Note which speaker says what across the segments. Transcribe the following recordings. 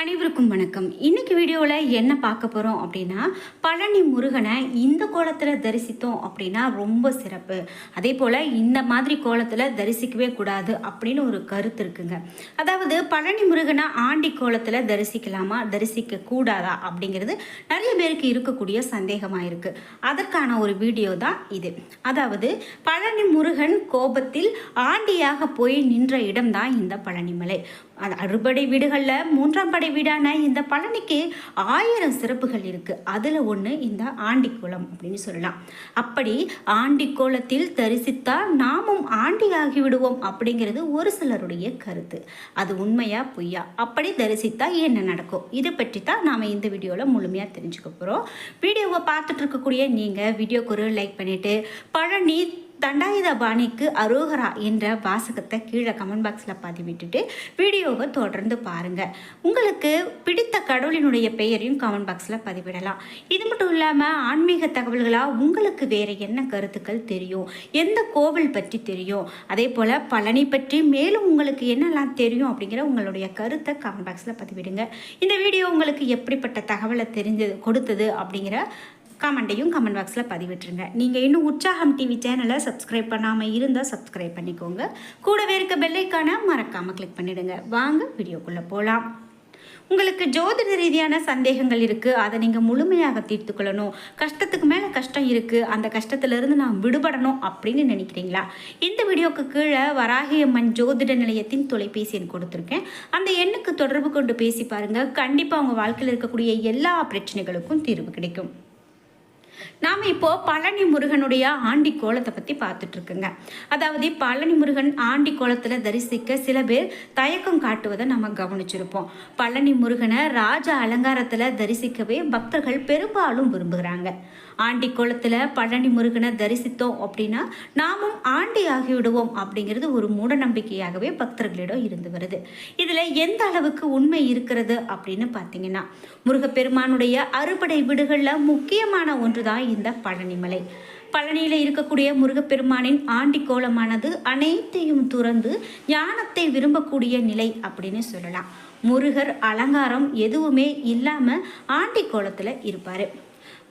Speaker 1: அனைவருக்கும் வணக்கம். இன்னைக்கு வீடியோவில் என்ன பார்க்க போகிறோம் அப்படின்னா பழனி முருகனை இந்த கோலத்தில் தரிசித்தோம் அப்படின்னா ரொம்ப சிறப்பு. அதே போல் இந்த மாதிரி கோலத்தில் தரிசிக்கவே கூடாது அப்படின்னு ஒரு கருத்து இருக்குங்க. அதாவது பழனி முருகனை ஆண்டி கோலத்தில் தரிசிக்கலாமா தரிசிக்க கூடாதா அப்படிங்கிறது நிறைய பேருக்கு இருக்கக்கூடிய சந்தேகமாக இருக்குது அதற்கான ஒரு வீடியோ தான் இது. அதாவது பழனி முருகன் கோபத்தில் ஆண்டியாக போய் நின்ற இடம்தான் இந்த பழனிமலை. அது அறுபடை வீடுகளில் மூன்றாம் படை வீடான இந்த பழனிக்கு ஆயிரம் சிறப்புகள் இருக்குது அதில் ஒன்று இந்த ஆண்டிக்கோலம் அப்படின்னு சொல்லலாம். அப்படி ஆண்டிக்கோலத்தில் தரிசித்தால் நாமும் ஆண்டியாகி விடுவோம் அப்படிங்கிறது ஒரு சிலருடைய கருத்து. அது உண்மையா பொய்யா? அப்படி தரிசித்தால் என்ன நடக்கும்? இதை பற்றி தான் நாம் இந்த வீடியோவில் முழுமையாக தெரிஞ்சுக்க போகிறோம் வீடியோவை பார்த்துட்டு இருக்கக்கூடிய நீங்கள் வீடியோக்கு ஒரு லைக் பண்ணிவிட்டு பழனி தண்டாயுதபாணிக்கு அரோகரா என்ற வாசகத்தை கீழே கமெண்ட் பாக்ஸில் பதிவிட்டுட்டு வீடியோவை தொடர்ந்து பாருங்கள் உங்களுக்கு பிடித்த கடவுளினுடைய பெயரையும் கமெண்ட் பாக்ஸில் பதிவிடலாம். இது மட்டும் இல்லாமல் ஆன்மீக தகவல்களாக உங்களுக்கு வேறு என்ன கருத்துக்கள் தெரியும்? எந்த கோவில் பற்றி தெரியும்? அதே போல் பழனி பற்றி மேலும் உங்களுக்கு என்னெல்லாம் தெரியும் அப்படிங்கிற உங்களுடைய கருத்தை கமெண்ட் பாக்ஸில் பதிவிடுங்க. இந்த வீடியோ உங்களுக்கு எப்படிப்பட்ட தகவலை தெரிஞ்சது கொடுத்தது அப்படிங்கிற கமெண்ட்டையும் கமெண்ட் பாக்ஸில் பதிவிட்டுருங்க. நீங்கள் இன்னும் உற்சாகம் டிவி சேனலை சப்ஸ்கிரைப் பண்ணாமல் இருந்தால் சப்ஸ்கிரைப் பண்ணிக்கோங்க. கூடவே இருக்க பெல்லைக்கான மறக்காமல் கிளிக் பண்ணிவிடுங்க வாங்க வீடியோக்குள்ளே போகலாம் உங்களுக்கு ஜோதிட ரீதியான சந்தேகங்கள் இருக்குது அதை நீங்கள் முழுமையாக தீர்த்துக்கொள்ளணும் கஷ்டத்துக்கு மேலே கஷ்டம் இருக்குது அந்த கஷ்டத்திலிருந்து நான் விடுபடணும் அப்படின்னு நினைக்கிறீங்களா? இந்த வீடியோக்கு கீழே வராகியம்மன் ஜோதிட நிலையத்தின் தொலைபேசி எண் கொடுத்துருக்கேன். அந்த எண்ணுக்கு தொடர்பு கொண்டு பேசி பாருங்கள் கண்டிப்பாக உங்கள் வாழ்க்கையில் இருக்கக்கூடிய எல்லா பிரச்சனைகளுக்கும் தீர்வு கிடைக்கும். நாம் இப்போ பழனி முருகனுடைய ஆண்டி கோலத்தை பற்றி பார்த்துட்ருக்குங்க. அதாவது பழனி முருகன் ஆண்டி கோலத்தில் தரிசிக்க சில பேர் தயக்கம் காட்டுவதை நம்ம கவனிச்சிருப்போம். பழனி முருகனை ராஜ அலங்காரத்தில் தரிசிக்கவே பக்தர்கள் பெரும்பாலும் விரும்புகிறாங்க. ஆண்டி கோலத்தில் பழனி முருகனை தரிசித்தோம் அப்படின்னா நாமும் ஆண்டி ஆகிவிடுவோம் அப்படிங்கிறது ஒரு மூட நம்பிக்கையாகவே பக்தர்களிடம் இருந்து வருது. இதில் எந்த அளவுக்கு உண்மை இருக்கிறது அப்படின்னு பார்த்தீங்கன்னா முருகப்பெருமானுடைய அறுபடை வீடுகளில் முக்கியமான ஒன்று தான் இந்த பழனிமலை பழனியில் இருக்கக்கூடிய முருகப்பெருமானின் ஆண்டி கோலமானது அனைத்தையும் துறந்து ஞானத்தை விரும்பக்கூடிய நிலை அப்படின்னு சொல்லலாம். முருகர் அலங்காரம் எதுவுமே இல்லாமல் ஆண்டி கோலத்தில் இருப்பார்.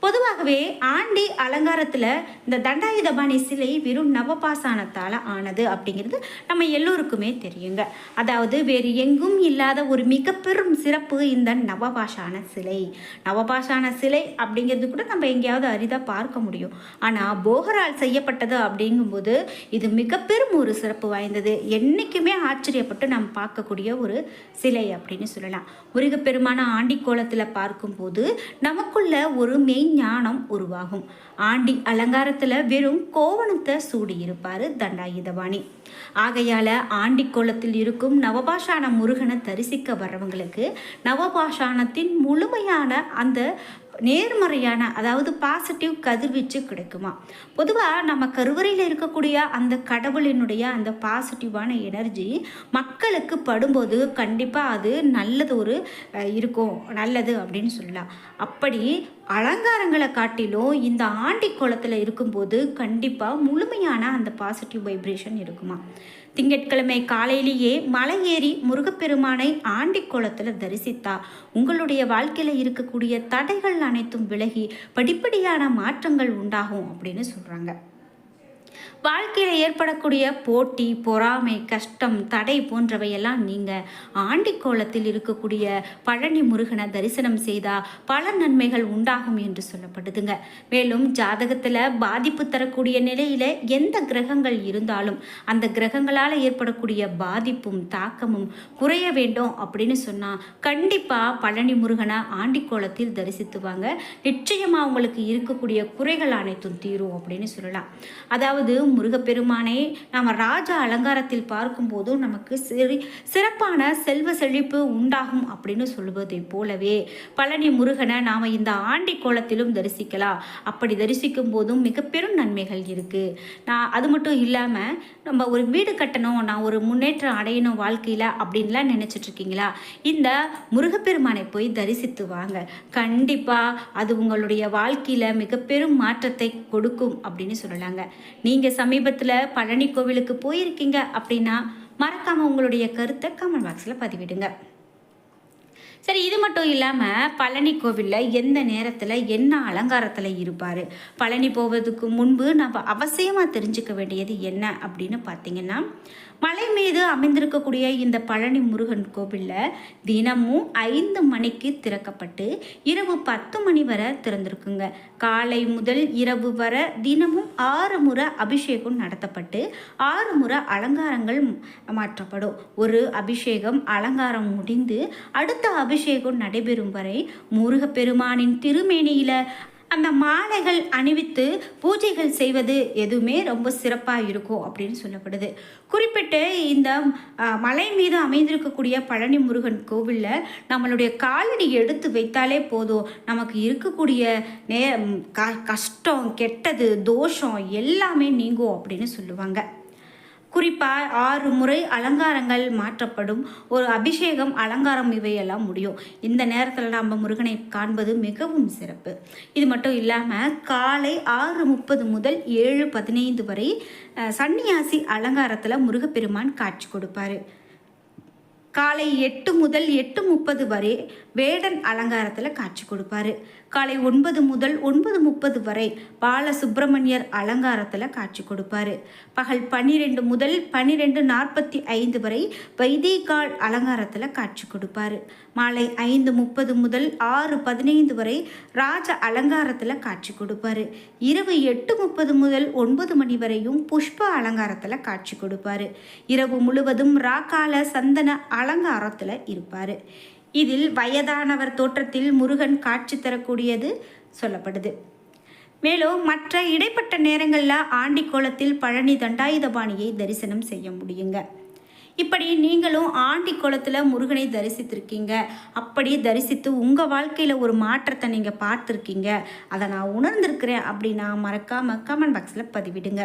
Speaker 1: பொதுவாகவே ஆண்டி அலங்காரத்தில் இந்த தண்டாயுதபாணி சிலை வெறும் நவபாசானத்தால் ஆனது அப்படிங்கிறது நம்ம எல்லோருக்குமே தெரியுங்க. அதாவது வேறு எங்கும் இல்லாத ஒரு மிக பெரும் சிறப்பு இந்த நவபாஷான சிலை. நவபாஷான சிலை அப்படிங்கிறது கூட நம்ம எங்கேயாவது அரிதாக பார்க்க முடியும். ஆனால் போகரால் செய்யப்பட்டது அப்படிங்கும்போது இது மிக பெரும் ஒரு சிறப்பு வாய்ந்தது. என்றைக்குமே ஆச்சரியப்பட்டு நாம் பார்க்கக்கூடிய ஒரு சிலை அப்படின்னு சொல்லலாம். முருகப்பெருமான ஆண்டி கோலத்தில் பார்க்கும்போது நமக்குள்ள ஒரு மெயின் ஞானம் உருவாகும். ஆண்டி அலங்காரத்தில் வெறும் கோவணத்தை சூடியிருப்பார் தண்டாயுதபாணி. ஆகையால் ஆண்டி கோலத்தில் இருக்கும் நவபாஷான முருகனை தரிசிக்க வர்றவங்களுக்கு நவபாஷானத்தின் முழுமையான அந்த நேர்மறையான அதாவது பாசிட்டிவ் கதிர்வீச்சு கிடைக்குமா? பொதுவாக நம்ம கருவறையில் இருக்கக்கூடிய அந்த கடவுளினுடைய அந்த பாசிட்டிவான எனர்ஜி மக்களுக்கு படும்போது கண்டிப்பாக அது நல்லது ஒரு இருக்கும் நல்லது அப்படின்னு சொல்லலாம். அப்படி அலங்காரங்களை காட்டிலும் இந்த ஆண்டி குளத்தில் இருக்கும்போது கண்டிப்பாக முழுமையான அந்த பாசிட்டிவ் வைப்ரேஷன் இருக்குமா? திங்கட்கிழமை காலையிலேயே மலை ஏறி முருகப்பெருமானை ஆண்டி கோலத்தில் தரிசித்தா. உங்களுடைய வாழ்க்கையில் இருக்கக்கூடிய தடைகள் அனைத்தும் விலகி படிப்படியான மாற்றங்கள் உண்டாகும் அப்படின்னு சொல்கிறாங்க வாழ்க்கையில் ஏற்படக்கூடிய போட்டி பொறாமை கஷ்டம் தடை போன்றவையெல்லாம் நீங்கள் ஆண்டிக்கோலத்தில் இருக்கக்கூடிய பழனி முருகனை தரிசனம் செய்தால் பல நன்மைகள் உண்டாகும் என்று சொல்லப்படுதுங்க. மேலும் ஜாதகத்தில் பாதிப்பு தரக்கூடிய நிலையில் எந்த கிரகங்கள் இருந்தாலும் அந்த கிரகங்களால் ஏற்படக்கூடிய பாதிப்பும் தாக்கமும் குறைய வேண்டும் அப்படின்னு சொன்னால் கண்டிப்பாக பழனி முருகனை ஆண்டிக்கோலத்தில் தரிசித்துவாங்க. நிச்சயமாக அவங்களுக்கு இருக்கக்கூடிய குறைகள் அனைத்தும் தீரும் அப்படின்னு சொல்லலாம். அதாவது முருகப்பெருமானை நாம் ராஜ அலங்காரத்தில் பார்க்கும்போதும் நமக்கு சரி சிறப்பான செல்வ செழிப்பு உண்டாகும் அப்படின்னு சொல்வதை போலவே பழனி முருகனை நாம் இந்த ஆண்டி கோலத்திலும் தரிசிக்கலாம். அப்படி தரிசிக்கும் போதும் மிக பெரும் நன்மைகள் இருக்குது நான் அது மட்டும் இல்லாமல் நம்ம ஒரு வீடு கட்டணும் நான் ஒரு முன்னேற்றம் அடையணும் வாழ்க்கையில் அப்படின்லாம் நினச்சிட்ருக்கீங்களா? இந்த முருகப்பெருமானை போய் தரிசித்து வாங்க. கண்டிப்பாக அது உங்களுடைய வாழ்க்கையில் மிக பெரும் மாற்றத்தை கொடுக்கும் அப்படின்னு சொல்லலாங்க. நீங்கள் சமீபத்தில் பழனி கோவிலுக்கு போயிருக்கீங்க அப்படின்னா மறக்காமல் உங்களுடைய கருத்தை கமெண்ட் பாக்ஸில் பதிவிடுங்க. சரி இது மட்டும் இல்லாமல் பழனி கோவிலில் எந்த நேரத்தில் என்ன அலங்காரத்தில் இருப்பார்? பழனி போவதுக்கு முன்பு நம்ம அவசியமாக தெரிஞ்சுக்க வேண்டியது என்ன அப்படின்னு பார்த்தீங்கன்னா மலை மீது அமைந்திருக்கக்கூடிய இந்த பழனி முருகன் கோவிலில் தினமும் ஐந்து மணிக்கு திறக்கப்பட்டு இரவு பத்து மணி வரை திறந்திருக்குங்க. காலை முதல் இரவு வரை தினமும் ஆறு முறை அபிஷேகம் நடத்தப்பட்டு ஆறு முறை அலங்காரங்கள் மாற்றப்படும். ஒரு அபிஷேகம் அலங்காரம் முடிந்து அடுத்த அபிஷேகம் நடைபெறும் வரை முருகப்பெருமானின் திருமேனியில் அந்த மாலைகள் அணிவித்து பூஜைகள் செய்வது எதுவுமே ரொம்ப சிறப்பாக இருக்கும் அப்படின்னு சொல்லப்படுது. குறிப்பிட்டு இந்த மலை மீது அமைந்திருக்கக்கூடிய பழனி முருகன் கோவிலில் நம்மளுடைய காலடி எடுத்து வைத்தாலே போதும். நமக்கு இருக்கக்கூடிய நே க கஷ்டம் கெட்டது தோஷம் எல்லாமே நீங்கும் அப்படின்னு சொல்லுவாங்க. குறிப்பாக ஆறு முறை அலங்காரங்கள் மாற்றப்படும். ஒரு அபிஷேகம் அலங்காரம் இவையெல்லாம் முடியும். இந்த நேரத்தில் நம்ம முருகனை காண்பது மிகவும் சிறப்பு. இது மட்டும் இல்லாமல் காலை ஆறு முப்பது முதல் ஏழு பதினைந்து வரை சன்னியாசி அலங்காரத்தில் முருகப்பெருமான் காட்சி கொடுப்பாரு. காலை எட்டு முதல் எட்டு முப்பது வரை வேடன் அலங்காரத்தில் காட்சி கொடுப்பாரு. காலை ஒன்பது முதல் ஒன்பது முப்பது வரை பாலசுப்பிரமணியர் அலங்காரத்தில் காட்சி கொடுப்பாரு. பகல் பன்னிரெண்டு முதல் பன்னிரெண்டு நாற்பத்தி ஐந்து வரை வைதிகால் அலங்காரத்தில் காட்சி கொடுப்பாரு. மாலை ஐந்து முப்பது முதல் ஆறு பதினைந்து வரை ராஜ அலங்காரத்தில் காட்சி கொடுப்பாரு. இரவு எட்டு முப்பது முதல் ஒன்பது மணி வரையும் புஷ்ப அலங்காரத்தில் காட்சி கொடுப்பாரு. இரவு முழுவதும் ராக்கால சந்தன அலங்காரத்தில் இருப்பார். இதில் வயதானவர் தோற்றத்தில் முருகன் காட்சி தரக்கூடியது சொல்லப்படுது. மேலும் மற்ற இடைப்பட்ட நேரங்களில் ஆண்டி கோலத்தில் பழனி தண்டாயுதபாணியை தரிசனம் செய்ய முடியுங்க. இப்படி நீங்களும் ஆண்டி குளத்தில் முருகனை தரிசித்திருக்கீங்க. அப்படி தரிசித்து உங்கள் வாழ்க்கையில் ஒரு மாற்றத்தை நீங்கள் பார்த்துருக்கீங்க. அதை நான் உணர்ந்திருக்கிறேன் அப்படின்னா மறக்காமல் கமெண்ட் பாக்ஸில் பதிவிடுங்க.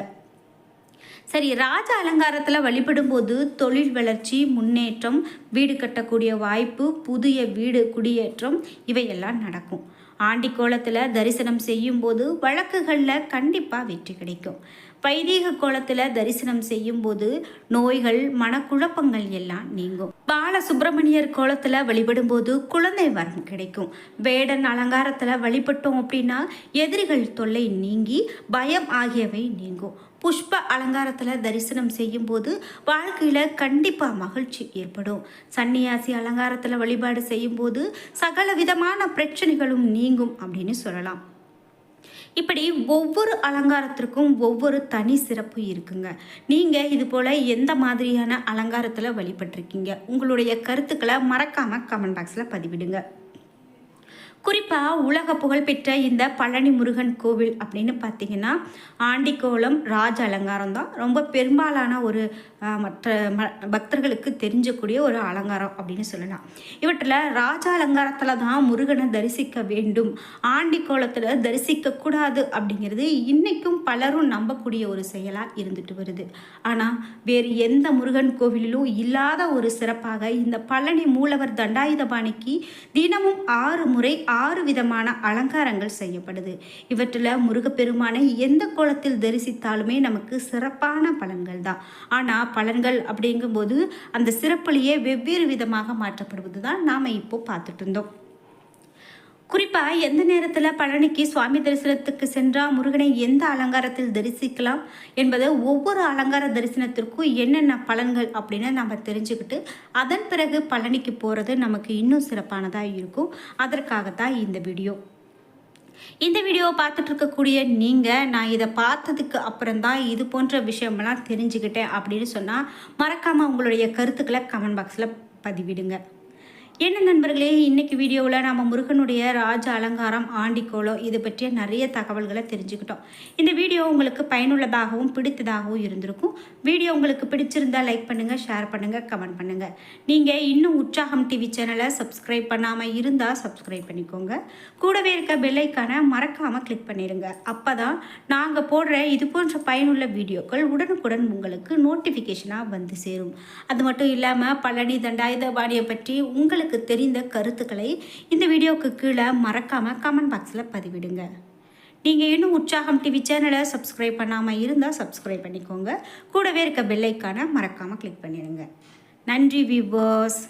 Speaker 1: சரி ராஜ அலங்காரத்தில் வழிபடும்போது தொழில் வளர்ச்சி முன்னேற்றம் வீடு கட்டக்கூடிய வாய்ப்பு புதிய வீடு குடியேற்றம் இவையெல்லாம் நடக்கும். ஆண்டி கோலத்தில் தரிசனம் செய்யும்போது வழக்குகளில் கண்டிப்பாக வெற்றி கிடைக்கும். வைதீக கோலத்தில் தரிசனம் செய்யும்போது நோய்கள் மனக்குழப்பங்கள் எல்லாம் நீங்கும். பால சுப்பிரமணியர் கோலத்தில் வழிபடும்போது குழந்தை வரம் கிடைக்கும். வேடன் அலங்காரத்தில் வழிபட்டோம் அப்படின்னா எதிரிகள் தொல்லை நீங்கி பயம் ஆகியவை நீங்கும். புஷ்ப அலங்காரத்தில் தரிசனம் செய்யும்போது வாழ்க்கையில் கண்டிப்பாக மகிழ்ச்சி ஏற்படும். சன்னியாசி அலங்காரத்தில் வழிபாடு செய்யும்போது சகல விதமான பிரச்சனைகளும் நீங்கும் அப்படின்னு சொல்லலாம். இப்படி ஒவ்வொரு அலங்காரத்திற்கும் ஒவ்வொரு தனி சிறப்பு இருக்குங்க. நீங்கள் இது போல் எந்த மாதிரியான அலங்காரத்தில் வழிபட்டிருக்கீங்க? உங்களுடைய கருத்துக்களை மறக்காமல் கமெண்ட் பாக்ஸில் பதிவிடுங்க. குறிப்பாக உலக புகழ்பெற்ற இந்த பழனி முருகன் கோவில் அப்படின்னு பார்த்தீங்கன்னா ஆண்டிக்கோலம் ராஜ அலங்காரம் தான். ரொம்ப பெரும்பாலான ஒரு மற்ற ம பக்தர்களுக்கு தெரிஞ்சக்கூடிய ஒரு அலங்காரம் அப்படின்னு சொல்லலாம். இவற்றில் ராஜ அலங்காரத்தில் தான் முருகனை தரிசிக்க வேண்டும். ஆண்டிக்கோலத்தில் தரிசிக்கக்கூடாது அப்படிங்கிறது இன்றைக்கும் பலரும் நம்பக்கூடிய ஒரு செயலாக இருந்துட்டு வருது. ஆனால் வேறு எந்த முருகன் கோவிலிலும் இல்லாத ஒரு சிறப்பாக இந்த பழனி மூலவர் தண்டாயுதபாணிக்கு தினமும் ஆறு முறை ஆறு விதமான அலங்காரங்கள் செய்யப்படுது. இவற்றில் முருகப்பெருமானை எந்த கோலத்தில் தரிசித்தாலுமே நமக்கு சிறப்பான பலன்கள் தான். ஆனால் பலன்கள் அப்படிங்கும்போது அந்த சிறப்புலேயே வெவ்வேறு விதமாக மாற்றப்படுவது தான் நாம் இப்போ பார்த்துட்டு இருந்தோம். குறிப்பாக எந்த நேரத்தில் பழனிக்கு சுவாமி தரிசனத்துக்கு சென்றால் முருகனை எந்த அலங்காரத்தில் தரிசிக்கலாம் என்பதை ஒவ்வொரு அலங்கார தரிசனத்திற்கும் என்னென்ன பலன்கள் அப்படின்னு நம்ம தெரிஞ்சுக்கிட்டு அதன் பிறகு பழனிக்கு போகிறது நமக்கு இன்னும் சிறப்பானதாக இருக்கும். அதற்காகத்தான் இந்த வீடியோ. இந்த வீடியோவை பார்த்துட்டு இருக்கக்கூடிய நீங்கள் நான் இதை பார்த்ததுக்கு அப்புறம்தான் இது போன்ற விஷயமெல்லாம் தெரிஞ்சுக்கிட்டேன் அப்படின்னு சொன்னால் மறக்காமல் உங்களுடைய கருத்துக்களை கமெண்ட் பாக்ஸில் பதிவிடுங்க. என்ன நண்பர்களே இன்றைக்கி வீடியோவில் நம்ம முருகனுடைய ராஜ அலங்காரம் ஆண்டிக்கோளம் இது பற்றிய நிறைய தகவல்களை தெரிஞ்சுக்கிட்டோம். இந்த வீடியோ உங்களுக்கு பயனுள்ளதாகவும் பிடித்ததாகவும் இருந்திருக்கும். வீடியோ உங்களுக்கு பிடிச்சிருந்தா லைக் பண்ணுங்கள் ஷேர் பண்ணுங்கள் கமெண்ட் பண்ணுங்கள் நீங்கள் இன்னும் உற்சாகம் டிவி சேனலை சப்ஸ்கிரைப் பண்ணாமல் இருந்தால் சப்ஸ்கிரைப் பண்ணிக்கோங்க. கூடவே இருக்க பெல்லைக்கான மறக்காமல் கிளிக் பண்ணிடுங்க அப்போ தான் நாங்கள் போடுற இது போன்ற பயனுள்ள வீடியோக்கள் உடனுக்குடன் உங்களுக்கு நோட்டிஃபிகேஷனாக வந்து சேரும். அது மட்டும் இல்லாமல் பழனி தண்டாயுதபாணியை பற்றி உங்களுக்கு உங்களுக்கு தெரிந்த கருத்துக்களை இந்த வீடியோவுக்கு கீழே மறக்காமல் கமெண்ட் பாக்ஸில் பதிவிடுங்க. நீங்கள் இன்னும் உற்சாகம் டிவி சேனலை சப்ஸ்கிரைப் பண்ணாமல் இருந்தால் சப்ஸ்கிரைப் பண்ணிக்கோங்க. கூடவே இருக்க பெல்லைக்கான மறக்காமல் கிளிக் பண்ணிடுங்க. நன்றி வியூவர்ஸ்